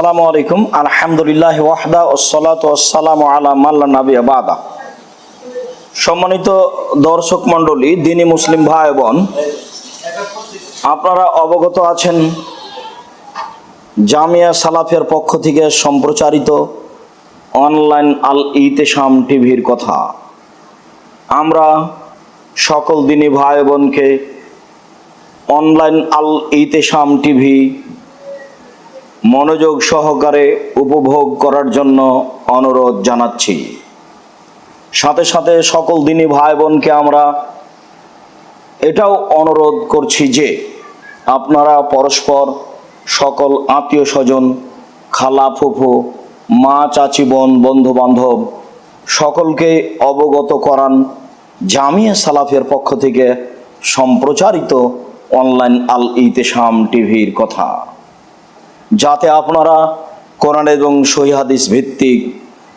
আসসালামু আলাইকুম। আলহামদুলিল্লাহ ওয়াহদা ওসালাম আলা মাল্লা নাবি বাদা। সম্মানিত দর্শক মণ্ডলী, দিনী মুসলিম ভাই বোন, আপনারা অবগত আছেন, জামিয়া সালাফের পক্ষ থেকে সম্প্রচারিত অনলাইন আল ইতেশাম টিভির কথা। আমরা সকল দিনী ভাই বোনকে অনলাইন আল ইতেশাম টিভি মনোযোগ সহকারে উপভোগ করার জন্য অনুরোধ জানাচ্ছি। সাথে সাথে সকল দিনই ভাই বোনকে আমরা এটাও অনুরোধ করছি যে আপনারা পরস্পর সকল আত্মীয় স্বজন, খালা ফুফু, মা চাচি বোন বন্ধু বান্ধব সকলকে অবগত করান, জামিয়া সালাফের পক্ষ থেকে সম্প্রচারিত অনলাইন আল ইতেশাম টিভির কথা। যাতে আপনারা কোরআন এবং সহিহাদিস ভিত্তিক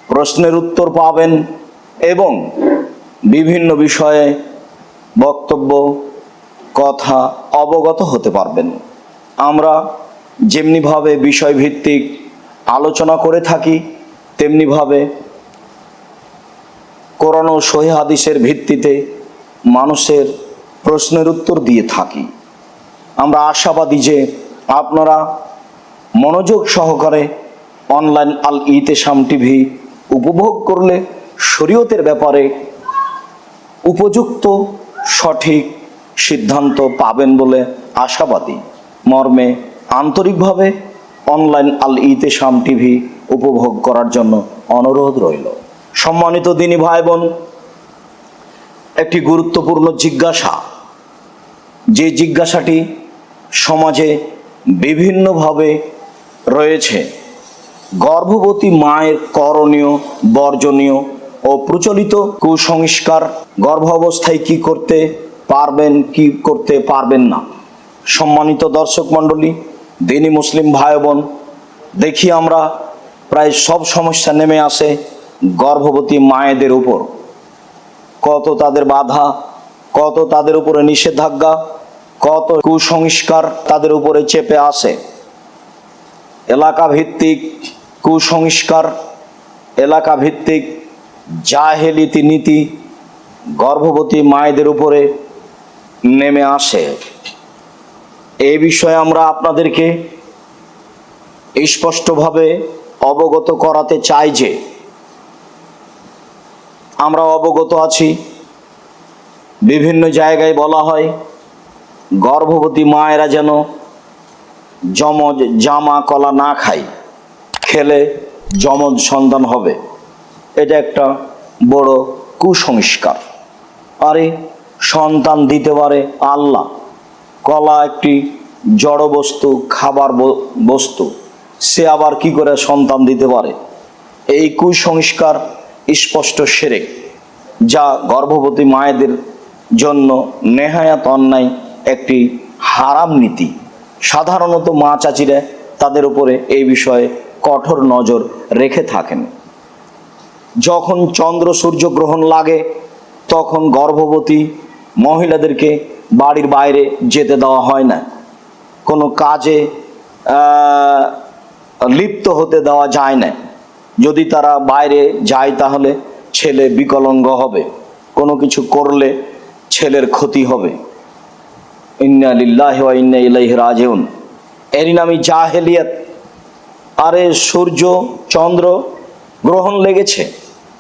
প্রশ্নের উত্তর পাবেন এবং বিভিন্ন বিষয়ে বক্তব্য, কথা অবগত হতে পারবেন। আমরা যেমনিভাবে বিষয়ভিত্তিক আলোচনা করে থাকি, তেমনিভাবে কোরআন ও সহি হাদিসের ভিত্তিতে মানুষের প্রশ্নের উত্তর দিয়ে থাকি। আমরা আশাবাদী যে আপনারা মনোযোগ সহকারে অনলাইন আল ইতেসাম টিভি উপভোগ করলে শরীয়তের ব্যাপারে উপযুক্ত সঠিক সিদ্ধান্ত পাবেন বলে আশাবাদী। মর্মে আন্তরিকভাবে অনলাইন আল ইতেসাম টিভি উপভোগ করার জন্য অনুরোধ রইল। সম্মানিত দিনী ভাই বোন একটি গুরুত্বপূর্ণ জিজ্ঞাসা। যে জিজ্ঞাসাটি সমাজে বিভিন্নভাবে রয়েছে। গর্ভবতী মায়ের করণীয়, বর্জনীয় ও প্রচলিত কুসংস্কার গর্ভাবস্থায় কি করতে পারবেন, কি করতে পারবেন না? সম্মানিত দর্শক মণ্ডলী, দিনী মুসলিম ভাই বোন দেখি আমরা প্রায় সব সমস্যা নেমে আসে গর্ভবতী মায়েদের উপর। কত তাদের বাধা, কত তাদের উপরে নিষেধাজ্ঞা, কত কুসংস্কার তাদের উপরে চেপে আসে। এলাকা ভিত্তিক কুসংস্কার এলাকা ভিত্তিক জাহেলিতি নীতি গর্ভবতী মায়েদের উপরে নেমে আসে। এই বিষয়ে আমরা আপনাদেরকে স্পষ্টভাবে অবগত করাতে চাই যে, আমরা অবগত আছি, বিভিন্ন জায়গায় বলা হয় গর্ভবতী মায়েরা যেন যমজ জামা কলা না খায় খেলে যমজ সন্তান হবে। এটা একটা বড় কুসংস্কার। আরে, সন্তান দিতে পারে আল্লাহ। কলা একটি জড় বস্তু, খাবার বস্তু। সে আবার কি করে সন্তান দিতে পারে? এই কুসংস্কার স্পষ্ট সেরেক, যা গর্ভবতী মায়েদের জন্য নেহায়াত অন্যায় একটি হারাম নীতি। সাধারণত মা চাচিরা তাদের উপরে এই বিষয়ে কঠোর নজর রেখে থাকেন। যখন চন্দ্র সূর্য গ্রহণ লাগে, তখন গর্ভবতী মহিলাদেরকে বাড়ির বাইরে যেতে দেওয়া হয় না। কোনো কাজে লিপ্ত হতে দেওয়া যায় না। যদি তারা বাইরে যায় তাহলে ছেলে বিকলঙ্গ হবে। কোনো কিছু করলে ছেলের ক্ষতি হবে। এরই নামই জাহেলিয়াত। আরে সূর্য, চন্দ্র গ্রহণ লেগেছে।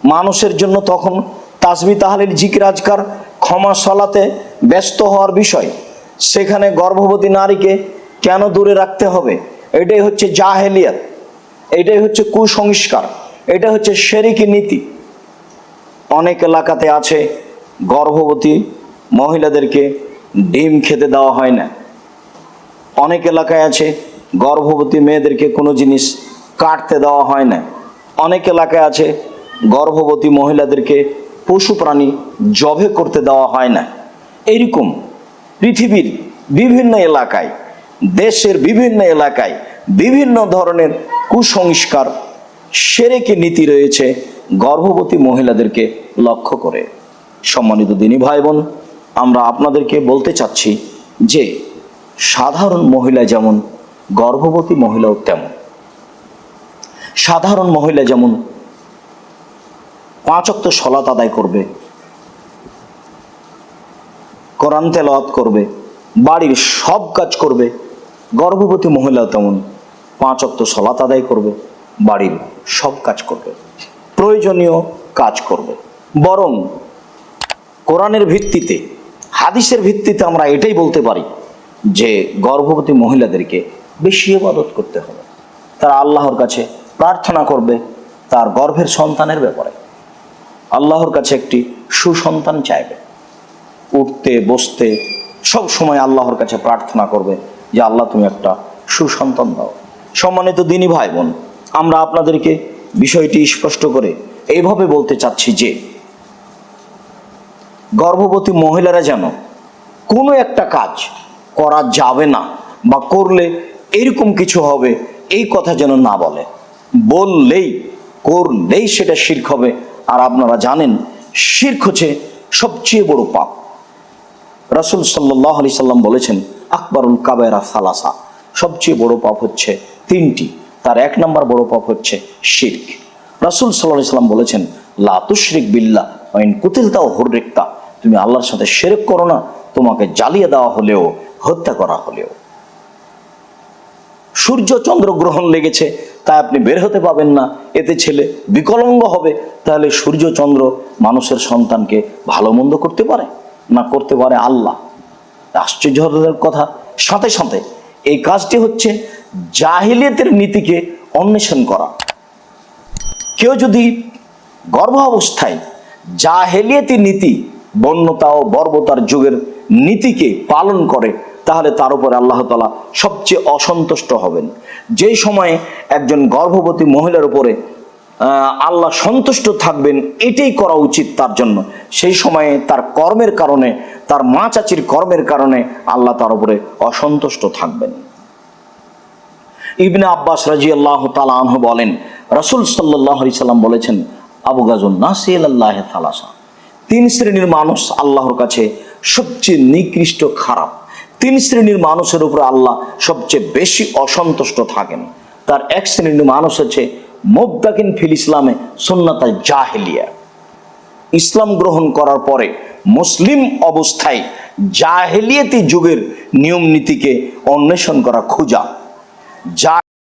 মানুষের জন্য তখন তাসবি তাহালিল জিকির আজকার ক্ষমা সলাতে ব্যস্ত হওয়ার বিষয়। সেখানে গর্ভবতী নারীকে কেন দূরে রাখতে হবে? এটাই হচ্ছে জাহেলিয়াত। এটাই হচ্ছে কুসংস্কার। এটা হচ্ছে শেরিকি নীতি। অনেক এলাকাতে আছে গর্ভবতী মহিলাদেরকে ডিম খেতে দেওয়া হয় না। অনেক এলাকায় আছে, গর্ভবতী মেয়েদেরকে কোনো জিনিস কাটতে দেওয়া হয় না। অনেক এলাকায় আছে, গর্ভবতী মহিলাদেরকে পশু প্রাণী জবে করতে দেওয়া হয় না। এইরকম পৃথিবীর বিভিন্ন এলাকায়, দেশের বিভিন্ন এলাকায় বিভিন্ন ধরনের কুসংস্কার, সেরেকে নীতি রয়েছে গর্ভবতী মহিলাদেরকে লক্ষ্য করে। সম্মানিত দিনী ভাই বোন আমরা আপনাদেরকে বলতে চাচ্ছি যে সাধারণ মহিলা যেমন, গর্ভবতী মহিলাও তেমন। সাধারণ মহিলা যেমন পাঁচক্ত সলাত আদায় করবে, কোরআন তেলাওয়াত করবে, বাড়ির সব কাজ করবে, গর্ভবতী মহিলা তেমন, পাঁচ অক্ত সলাত আদায় করবে, বাড়ির সব কাজ করবে, প্রয়োজনীয় কাজ করবে। বরং কোরআনের ভিত্তিতে হাদিসের ভিত্তিতে আমরা এটাই বলতে পারি যে গর্ভবতী মহিলাদেরকে বেশি ইবাদত করতে হবে। তারা আল্লাহর কাছে প্রার্থনা করবে তার গর্ভের সন্তানের ব্যাপারে। আল্লাহর কাছে একটি সুসন্তান চাইবে। উঠতে, বসতে, সব সময় আল্লাহর কাছে প্রার্থনা করবে যে, আল্লাহ, তুমি একটা সুসন্তান দাও। সম্মানিত দিনী ভাই বোন, আমরা আপনাদেরকে বিষয়টি স্পষ্ট করে এইভাবে বলতে চাচ্ছি যে গর্ভবতী মহিলারা যেন কোনো একটা কাজ করা যাবে না বা করলে এরকম কিছু হবে, এই কথা যেন না বলে। বললেই, করলেই সেটা শির্ক হবে। আর আপনারা জানেন, শির্ক হচ্ছে সবচেয়ে বড় পাপ। রাসুল সাল্লাহ আলি সাল্লাম বলেছেন, আকবরুল কাবেরা সালাসা। সবচেয়ে বড় পাপ হচ্ছে তিনটি। তার এক নম্বর বড় পাপ হচ্ছে শির্ক। রাসুল সাল্লাহ সাল্লাম বলেছেন লাতুশরিক বিল্লা ওয়াইন কুতিলতা ও হুররিকতা। তুমি আল্লাহর সাথে শেরেক করো না, তোমাকে জ্বালিয়ে দেওয়া হলেও, হত্যা করা হলেও। সূর্য চন্দ্র গ্রহণ লেগেছে, তাই আপনি বের হতে পাবেন না। এতে ছেলে বিকলঙ্গ হবে, তাহলে সূর্য চন্দ্র মানুষের সন্তানকে ভালো মন্দ করতে পারে না করতে পারে আল্লাহ? আশ্চর্যের কথা। সাথে সাথে এই কাজটি হচ্ছে জাহিলিয়তের নীতিকে অন্বেষণ করা। কেউ যদি গর্ভ অবস্থায় জাহেলিয়াতি নীতি বন্যতা ও বর্বতার যুগের নীতিকে পালন করে, তাহলে তার উপরে আল্লাহ তালা সবচেয়ে অসন্তুষ্ট হবেন। যেই সময়ে একজন গর্ভবতী মহিলার উপরে আল্লাহ সন্তুষ্ট থাকবেন, এটাই করা উচিত তার জন্য। সেই সময়ে তার কর্মের কারণে, তার মা চাচির কর্মের কারণে আল্লাহ তার উপরে অসন্তুষ্ট থাকবেন। ইবনে আব্বাস রাজি আল্লাহ আনহু বলেন, রসুল সাল্লাহ সাল্লাম বলেছেন আবু গাজুল নাসিল আল্লাহ তালাসা তিন শ্রেণির মানুষ আল্লাহর কাছে সবচেয়ে নিকৃষ্ট খারাপ। তিন শ্রেণির মানুষের উপর আল্লাহ সবচেয়ে বেশি অসন্তুষ্ট থাকেন। তার এক শ্রেণির মানুষ হচ্ছে মোদ্দাকিন ফিল ইসলামে সুন্নাতা জাহেলিয়া। ইসলাম গ্রহণ করার পরে মুসলিম অবস্থায় জাহেলিয়াতি যুগের নিয়ম নীতিকে অন্বেষণ করা খোঁজা। যা